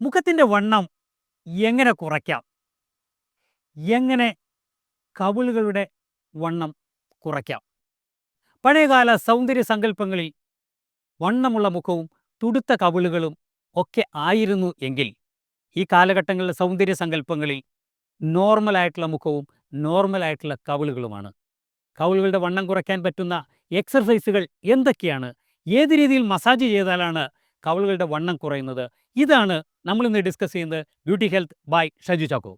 മുഖത്തിന്റെ വണ്ണം എങ്ങനെ കുറയ്ക്കാം? എങ്ങനെ കവിളുകളുടെ വണ്ണം കുറയ്ക്കാം? പഴയകാല സൗന്ദര്യ സങ്കല്പങ്ങളിൽ വണ്ണമുള്ള മുഖവും തുടുത്ത കവിളുകളും ഒക്കെ ആയിരുന്നു എങ്കിൽ ഈ കാലഘട്ടങ്ങളിലെ സൗന്ദര്യ സങ്കല്പങ്ങളിൽ നോർമലായിട്ടുള്ള മുഖവും നോർമലായിട്ടുള്ള കവിളുകളുമാണ്. കവിളുകളുടെ വണ്ണം കുറയ്ക്കാൻ പറ്റുന്ന എക്സർസൈസുകൾ എന്തൊക്കെയാണ്? ഏത് രീതിയിൽ മസാജ് ചെയ്താലാണ് കവിളുകളുടെ വണ്ണം കുറയുന്നത്. ഇതാണ് നമ്മൾ ഇന്ന് ഡിസ്കസ് ചെയ്യുന്നത് beauty health by Shaju Chacko.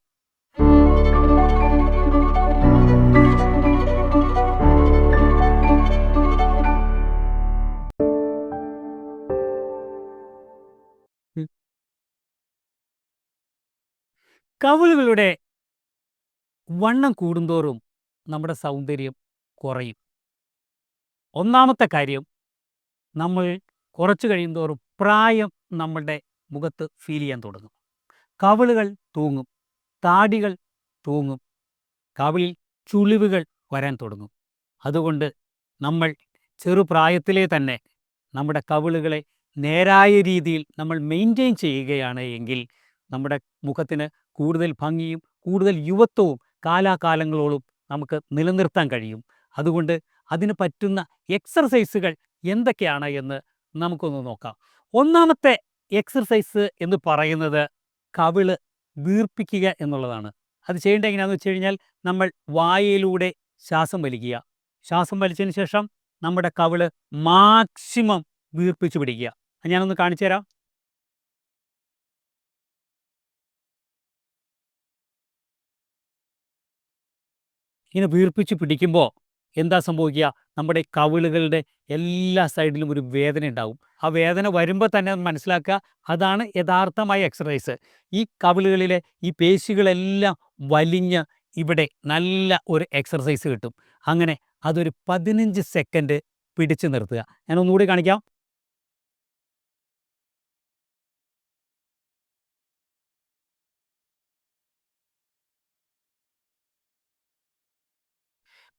കവിളുകളുടെ വണ്ണം കൂടുന്തോറും നമ്മുടെ സൗന്ദര്യം കുറയും. ഒന്നാമത്തെ കാര്യം നമ്മൾ കുറച്ച് കഴിയുന്തോറും പ്രായം നമ്മളുടെ മുഖത്ത് ഫീൽ ചെയ്യാൻ തുടങ്ങും. കവിളുകൾ തൂങ്ങും. താടികൾ തൂങ്ങും. കവിളിൽ ചുളിവുകൾ വരാൻ തുടങ്ങും. അതുകൊണ്ട് നമ്മൾ ചെറുപ്രായത്തിലെ തന്നെ നമ്മുടെ കവിളുകളെ നേരായ രീതിയിൽ നമ്മൾ മെയിന്റെയിൻ ചെയ്യുകയാണ് എങ്കിൽ നമ്മുടെ മുഖത്തിന് കൂടുതൽ ഭംഗിയും കൂടുതൽ യുവത്വവും കാലാകാലങ്ങളോളം നമുക്ക് നിലനിർത്താൻ കഴിയും. അതുകൊണ്ട് അതിന് പറ്റുന്ന എക്സർസൈസുകൾ എന്തൊക്കെയാണ് എന്ന് നമുക്കൊന്ന് നോക്കാം. ഒന്നാമത്തെ എക്സർസൈസ് എന്ന് പറയുന്നത് കവിൾ വീർപ്പിക്കുക എന്നുള്ളതാണ്. അത് ചെയ്യേണ്ട എങ്ങനെയാണെന്ന് വെച്ച് കഴിഞ്ഞാൽ നമ്മൾ വായയിലൂടെ ശ്വാസം വലിക്കുക. ശ്വാസം വലിച്ചതിന് ശേഷം നമ്മുടെ കവിൾ മാക്സിമം വീർപ്പിച്ചു പിടിക്കുക. ഞാനൊന്ന് കാണിച്ചു തരാം. ഇങ്ങനെ വീർപ്പിച്ച് പിടിക്കുമ്പോൾ എന്താ സംഭവിക്കുക? നമ്മുടെ കവിളുകളുടെ എല്ലാ സൈഡിലും ഒരു വേദന ഉണ്ടാവും. ആ വേദന വരുമ്പോൾ തന്നെ മനസ്സിലാക്കുക അതാണ് യഥാർത്ഥമായ എക്സസൈസ് ഈ കവിളുകളിലെ ഈ പേശികളെല്ലാം വലിഞ്ഞ് ഇവിടെ നല്ല ഒരു എക്സർസൈസ് കിട്ടും. അങ്ങനെ അതൊരു പതിനഞ്ച് സെക്കൻഡ് പിടിച്ചു നിർത്തുക. ഞാൻ ഒന്നുകൂടി കാണിക്കാം.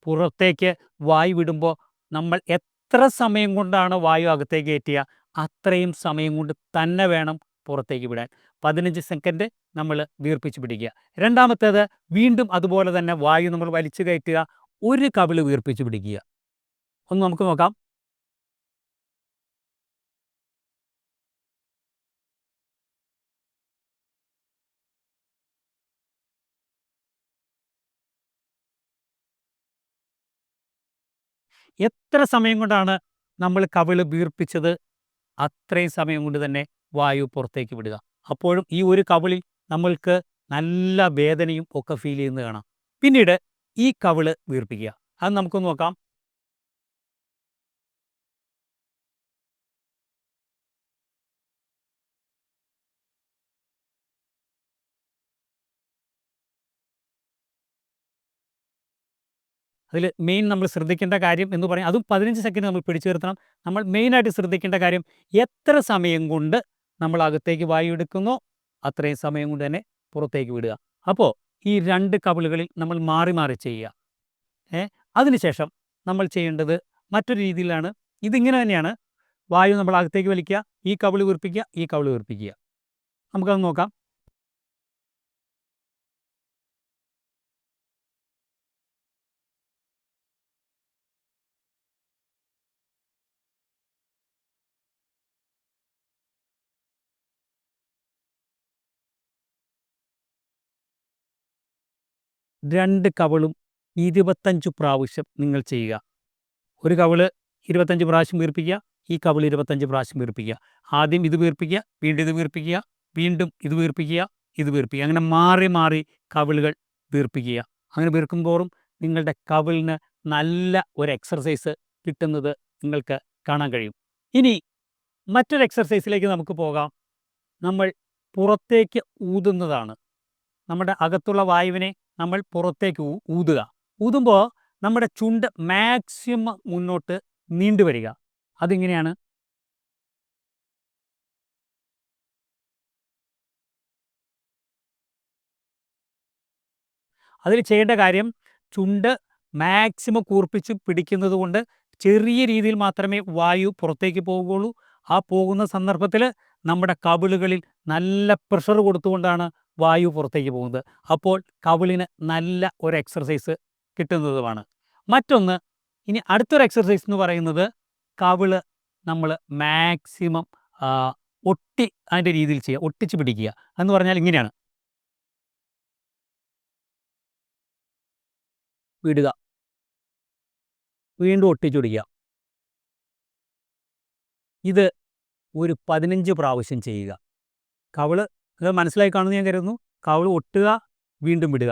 പുറത്തേക്ക് വായു വിടുമ്പോൾ നമ്മൾ എത്ര സമയം കൊണ്ടാണ് വായു അകത്തേക്ക് കയറ്റുക അത്രയും സമയം കൊണ്ട് തന്നെ വേണം പുറത്തേക്ക് വിടാൻ. പതിനഞ്ച് സെക്കൻഡ് നമ്മൾ വീർപ്പിച്ച് പിടിക്കുക. രണ്ടാമത്തേത് വീണ്ടും അതുപോലെ തന്നെ വായു നമ്മൾ വലിച്ചു കയറ്റുക. ഒരു കവിൾ വീർപ്പിച്ച് പിടിക്കുക. ഒന്ന് നമുക്ക് നോക്കാം. എത്ര സമയം കൊണ്ടാണ് നമ്മൾ കവിൾ വീർപ്പിച്ചത്? അത്രയും സമയം കൊണ്ട് തന്നെ വായു പുറത്തേക്ക് വിടുക. അപ്പോഴും ഈ ഒരു കവിളിൽ നമ്മൾക്ക് നല്ല വേദനയും ഒക്കെ ഫീൽ ചെയ്യുന്നത് കാണാം. പിന്നീട് ഈ കവിൾ വീർപ്പിക്കുക. അത് നമുക്ക് നോക്കാം. അതിൽ മെയിൻ നമ്മൾ ശ്രദ്ധിക്കേണ്ട കാര്യം എന്ന് പറയും അതും പതിനഞ്ച് സെക്കൻഡ് നമ്മൾ പിടിച്ചു നിർത്തണം. നമ്മൾ മെയിനായിട്ട് ശ്രദ്ധിക്കേണ്ട കാര്യം എത്ര സമയം കൊണ്ട് നമ്മൾ അകത്തേക്ക് വായു എടുക്കുന്നു അത്രയും സമയം കൊണ്ട് തന്നെ പുറത്തേക്ക് വിടുക. അപ്പോൾ ഈ രണ്ട് കവിളുകളിൽ നമ്മൾ മാറി മാറി ചെയ്യുക. ഏ അതിനുശേഷം നമ്മൾ ചെയ്യേണ്ടത് മറ്റൊരു രീതിയിലാണ്. ഇതിങ്ങനെ തന്നെയാണ്. വായു നമ്മൾ അകത്തേക്ക് വലിക്കുക ഈ കവിളി വീർപ്പിക്കുക ഈ കവിളി വീർപ്പിക്കുക. നമുക്കത് നോക്കാം. രണ്ട് കവളും ഇരുപത്തഞ്ച് പ്രാവശ്യം നിങ്ങൾ ചെയ്യുക. ഒരു കവൾ ഇരുപത്തഞ്ച് പ്രാവശ്യം വീർപ്പിക്കുക ഈ കവൾ ഇരുപത്തഞ്ച് പ്രാവശ്യം വീർപ്പിക്കുക. ആദ്യം ഇത് വീർപ്പിക്കുക വീണ്ടും ഇത് വീർപ്പിക്കുക വീണ്ടും ഇത് വീർപ്പിക്കുക ഇത് വീർപ്പിക്കുക. അങ്ങനെ മാറി മാറി കവിളുകൾ വീർപ്പിക്കുക. അങ്ങനെ വീർക്കുമ്പോറും നിങ്ങളുടെ കവിളിന് നല്ല ഒരു എക്സർസൈസ് കിട്ടുന്നത് നിങ്ങൾക്ക് കാണാൻ കഴിയും. ഇനി മറ്റൊരു എക്സർസൈസിലേക്ക് നമുക്ക് പോകാം. നമ്മൾ പുറത്തേക്ക് ഊതുന്നതാണ്. നമ്മുടെ അകത്തുള്ള വായുവിനെ നമ്മൾ പുറത്തേക്ക് ഊതുക. ഊതുമ്പോൾ നമ്മുടെ ചുണ്ട് മാക്സിമം മുന്നോട്ട് നീണ്ടുവരിക അതിങ്ങനെയാണ് അതിൽ ചെയ്യേണ്ട കാര്യം ചുണ്ട് മാക്സിമം കൂർപ്പിച്ച് പിടിക്കുന്നത് കൊണ്ട് ചെറിയ രീതിയിൽ മാത്രമേ വായു പുറത്തേക്ക് പോകുകയുള്ളൂ ആ പോകുന്ന സന്ദർഭത്തിൽ നമ്മുടെ കവിളുകളിൽ നല്ല പ്രഷർ കൊടുത്തുകൊണ്ടാണ് വായു പുറത്തേക്ക് പോകുന്നത്. അപ്പോൾ കവിളിന് നല്ല ഒരു എക്സർസൈസ് കിട്ടുന്നതുമാണ്. മറ്റൊന്ന് ഇനി അടുത്തൊരു എക്സർസൈസ് എന്ന് പറയുന്നത് കവിൾ നമ്മൾ മാക്സിമം ഒട്ടി അതിന്റെ രീതിയിൽ ചെയ്യുക ഒട്ടിച്ച് പിടിക്കുക എന്ന് പറഞ്ഞാൽ ഇങ്ങനെയാണ്. വിടുക. വീണ്ടും ഒട്ടിച്ചു പിടിക്കുക. ഇത് ഒരു പതിനഞ്ച് പ്രാവശ്യം ചെയ്യുക. കവിൾ അത് മനസ്സിലായി കാണുമെന്ന് ഞാൻ കരുതുന്നു. കവൾ ഒട്ടുക വീണ്ടും വിടുക.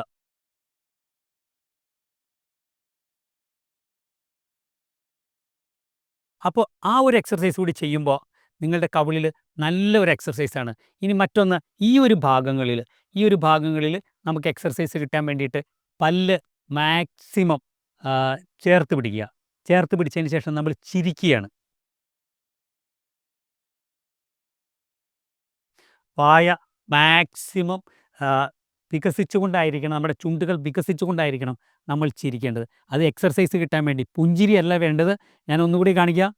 അപ്പോൾ ആ ഒരു എക്സർസൈസ് കൂടി ചെയ്യുമ്പോൾ നിങ്ങളുടെ കവിളിൽ നല്ല ഒരു എക്സർസൈസാണ് ഇനി മറ്റൊന്ന് ഈ ഒരു ഭാഗങ്ങളിൽ ഈ ഒരു ഭാഗങ്ങളിൽ നമുക്ക് എക്സർസൈസ് കിട്ടാൻ വേണ്ടിയിട്ട് പല്ല് മാക്സിമം ചേർത്ത് പിടിക്കുക. ചേർത്ത് പിടിച്ചതിന് ശേഷം നമ്മൾ ചിരിക്കുകയാണ്. വായ മാക്സിമം വികസിച്ചുകൊണ്ടായിരിക്കണം നമ്മുടെ ചുണ്ടുകൾ വികസിച്ചുകൊണ്ടായിരിക്കണം നമ്മൾ ചിരിക്കേണ്ടത്. അത് എക്സർസൈസ് കിട്ടാൻ വേണ്ടി. പുഞ്ചിരി അല്ല വേണ്ടത്. ഞാൻ ഒന്നുകൂടി കാണിക്കുക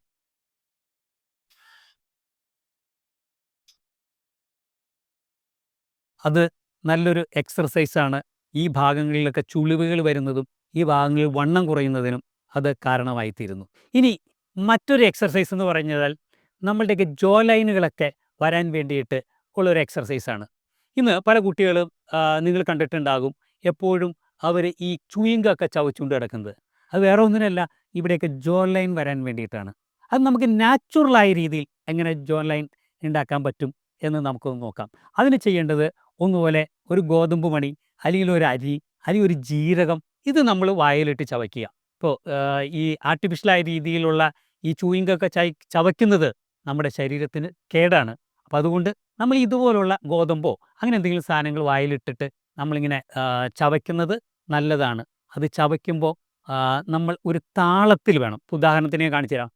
അത് നല്ലൊരു എക്സർസൈസാണ്. ഈ ഭാഗങ്ങളിലൊക്കെ ചുളിവുകൾ വരുന്നതും ഈ ഭാഗങ്ങളിൽ വണ്ണം കുറയുന്നതിനും അത് കാരണമായിത്തീരുന്നു. ഇനി മറ്റൊരു എക്സർസൈസ് എന്ന് പറഞ്ഞാൽ നമ്മളുടെയൊക്കെ ജോ ലൈനുകളൊക്കെ വരാൻ വേണ്ടിയിട്ട് ഉള്ളൊരു എക്സർസൈസാണ് ഇന്ന് പല കുട്ടികളും നിങ്ങൾ കണ്ടിട്ടുണ്ടാകും എപ്പോഴും അവർ ഈ ചുയിങ്കൊക്കെ ചവച്ചുകൊണ്ട് കിടക്കുന്നത്. അത് വേറെ ഒന്നിനല്ല ഇവിടെയൊക്കെ ജോ ലൈൻ വരാൻ വേണ്ടിയിട്ടാണ്. അത് നമുക്ക് നാച്ചുറലായ രീതിയിൽ എങ്ങനെ ജോ ലൈൻ ഉണ്ടാക്കാൻ പറ്റും എന്ന് നമുക്കൊന്ന് നോക്കാം. അതിന് ചെയ്യേണ്ടത് ഒന്നുപോലെ ഒരു ഗോതമ്പ് മണി അല്ലെങ്കിൽ ഒരു അരി അല്ലെങ്കിൽ ഒരു ജീരകം ഇത് നമ്മൾ വായിലിട്ട് ചവയ്ക്കുക. ഇപ്പോൾ ഈ ആർട്ടിഫിഷ്യലായ രീതിയിലുള്ള ഈ ചൂയിങ്കൊക്കെ ചവയ്ക്കുന്നത് നമ്മുടെ ശരീരത്തിന് കേടാണ്. അപ്പോൾ അതുകൊണ്ട് നമ്മൾ ഇതുപോലുള്ള ഗോതമ്പോ അങ്ങനെ എന്തെങ്കിലും സാധനങ്ങൾ വായിലിട്ടിട്ട് നമ്മളിങ്ങനെ ചവയ്ക്കുന്നത് നല്ലതാണ്. അത് ചവയ്ക്കുമ്പോൾ നമ്മൾ ഒരു താളത്തിൽ വേണം. ഉദാഹരണത്തിന് കാണിച്ചു തരാം.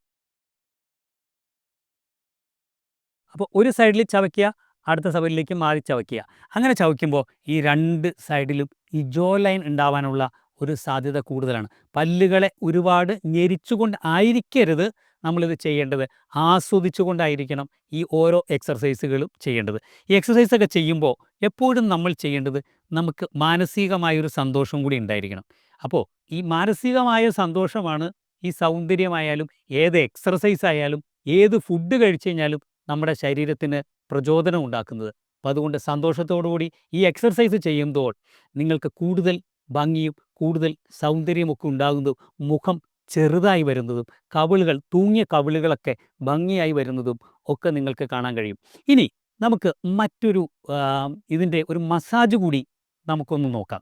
അപ്പോൾ ഒരു സൈഡിൽ ചവയ്ക്കുക അടുത്ത സൈഡിലേക്ക് മാറി ചവയ്ക്കുക. അങ്ങനെ ചവയ്ക്കുമ്പോൾ ഈ രണ്ട് സൈഡിലും ഈ ജോ ലൈൻ ഉണ്ടാവാനുള്ള ഒരു സാധ്യത കൂടുതലാണ്. പല്ലുകളെ ഒരുപാട് ഞെരിച്ചുകൊണ്ട് ആയിരിക്കരുത്. നമ്മളിത് ചെയ്യേണ്ടത് ആസ്വദിച്ചുകൊണ്ടായിരിക്കണം ഈ ഓരോ എക്സർസൈസുകളും ചെയ്യേണ്ടത്. ഈ എക്സസൈസൊക്കെ ചെയ്യുമ്പോൾ എപ്പോഴും നമ്മൾ ചെയ്യേണ്ടത് നമുക്ക് മാനസികമായൊരു സന്തോഷം കൂടി ഉണ്ടായിരിക്കണം. അപ്പോൾ ഈ മാനസികമായ സന്തോഷമാണ് ഈ സൗന്ദര്യമായാലും ഏത് എക്സർസൈസ് ആയാലും ഏത് ഫുഡ് കഴിച്ചു കഴിഞ്ഞാലും നമ്മുടെ ശരീരത്തിന് പ്രചോദനം ഉണ്ടാക്കുന്നത്. അപ്പോൾ അതുകൊണ്ട് സന്തോഷത്തോടുകൂടി ഈ എക്സർസൈസ് ചെയ്യുമ്പോൾ നിങ്ങൾക്ക് കൂടുതൽ ഭംഗിയും കൂടുതൽ സൗന്ദര്യമൊക്കെ ഉണ്ടാകുന്നതും മുഖം ചെറുതായി വരുന്നതും കവിളുകൾ തൂങ്ങിയ കവിളുകളൊക്കെ ഭംഗിയായി വരുന്നതും ഒക്കെ നിങ്ങൾക്ക് കാണാൻ കഴിയും. ഇനി നമുക്ക് മറ്റൊരു ഇതിന്റെ ഒരു മസാജ് കൂടി നമുക്കൊന്ന് നോക്കാം.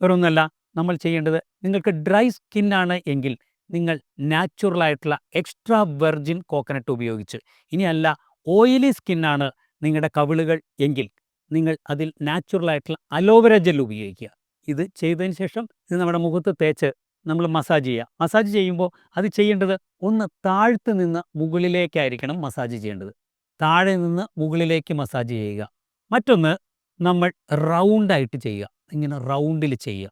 വേറൊന്നല്ല നമ്മൾ ചെയ്യേണ്ടത് നിങ്ങൾക്ക് ഡ്രൈ സ്കിന്നാണ് എങ്കിൽ നിങ്ങൾ നാച്ചുറലായിട്ടുള്ള എക്സ്ട്രാ വെർജിൻ കോക്കനട്ട് ഉപയോഗിച്ച്. ഇനിയല്ല ഓയിലി സ്കിന്നാണ് നിങ്ങളുടെ കവിളുകൾ എങ്കിൽ നിങ്ങൾ അതിൽ നാച്ചുറലായിട്ടുള്ള അലോവേര ജെൽ ഉപയോഗിക്കുക. ഇത് ചെയ്തതിന് ശേഷം ഇത് നമ്മുടെ മുഖത്ത് തേച്ച് നമ്മൾ മസാജ് ചെയ്യുക മസാജ് ചെയ്യുമ്പോൾ അത് ചെയ്യേണ്ടത് ഒന്ന് താഴ്ത്ത് നിന്ന് മുകളിലേക്കായിരിക്കണം മസാജ് ചെയ്യേണ്ടത്. താഴെ നിന്ന് മുകളിലേക്ക് മസാജ് ചെയ്യുക. മറ്റൊന്ന് നമ്മൾ റൗണ്ടായിട്ട് ചെയ്യുക. ഇങ്ങനെ റൗണ്ടിൽ ചെയ്യുക.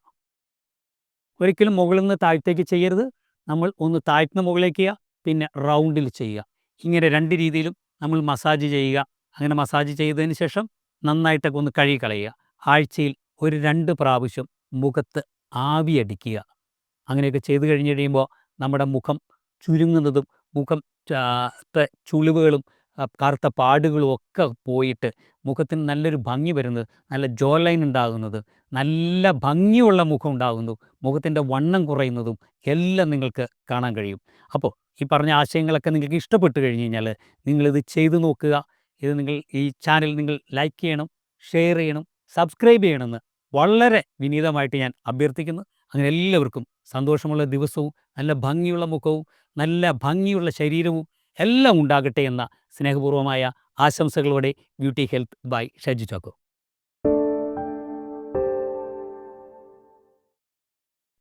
ഒരിക്കലും മുകളിൽ നിന്ന് താഴത്തേക്ക് ചെയ്യരുത്. നമ്മൾ ഒന്ന് താഴ്ത്തുന്ന മുകളിലേക്ക് ചെയ്യുക പിന്നെ റൗണ്ടിൽ ചെയ്യുക. ഇങ്ങനെ രണ്ട് രീതിയിലും നമ്മൾ മസാജ് ചെയ്യുക. അങ്ങനെ മസാജ് ചെയ്തതിന് ശേഷം നന്നായിട്ടൊക്കെ ഒന്ന് കഴുകി കളയുക. ആഴ്ചയിൽ ഒരു രണ്ട് പ്രാവശ്യം മുഖത്ത് ആവിയടിക്കുക അങ്ങനെയൊക്കെ ചെയ്തു കഴിഞ്ഞ് കഴിയുമ്പോൾ നമ്മുടെ മുഖം ചുരുങ്ങുന്നതും മുഖം ചുളിവുകളും കറുത്ത പാടുകളും ഒക്കെ പോയിട്ട് മുഖത്തിന് നല്ലൊരു ഭംഗി വരുന്നത് നല്ല ജോ ലൈൻ ഉണ്ടാകുന്നത് നല്ല ഭംഗിയുള്ള മുഖം ഉണ്ടാകുന്നു മുഖത്തിന്റെ വണ്ണം കുറയുന്നതും എല്ലാം നിങ്ങൾക്ക് കാണാൻ കഴിയും. അപ്പോൾ ഈ പറഞ്ഞ ആശയങ്ങളൊക്കെ നിങ്ങൾക്ക് ഇഷ്ടപ്പെട്ട് കഴിഞ്ഞ് കഴിഞ്ഞാൽ നിങ്ങളിത് ചെയ്തു നോക്കുക. ഇത് നിങ്ങൾ ഈ ചാനൽ നിങ്ങൾ ലൈക്ക് ചെയ്യണം ഷെയർ ചെയ്യണം സബ്സ്ക്രൈബ് ചെയ്യണമെന്ന് വളരെ വിനീതമായിട്ട് ഞാൻ അഭ്യർത്ഥിക്കുന്നു. അങ്ങനെ എല്ലാവർക്കും സന്തോഷമുള്ള ദിവസവും നല്ല ഭംഗിയുള്ള മുഖവും നല്ല ഭംഗിയുള്ള ശരീരവും എല്ലാം ഉണ്ടാകട്ടെ എന്ന സ്നേഹപൂർവമായ ആശംസകളോടെ beauty health by Shaji Chacko.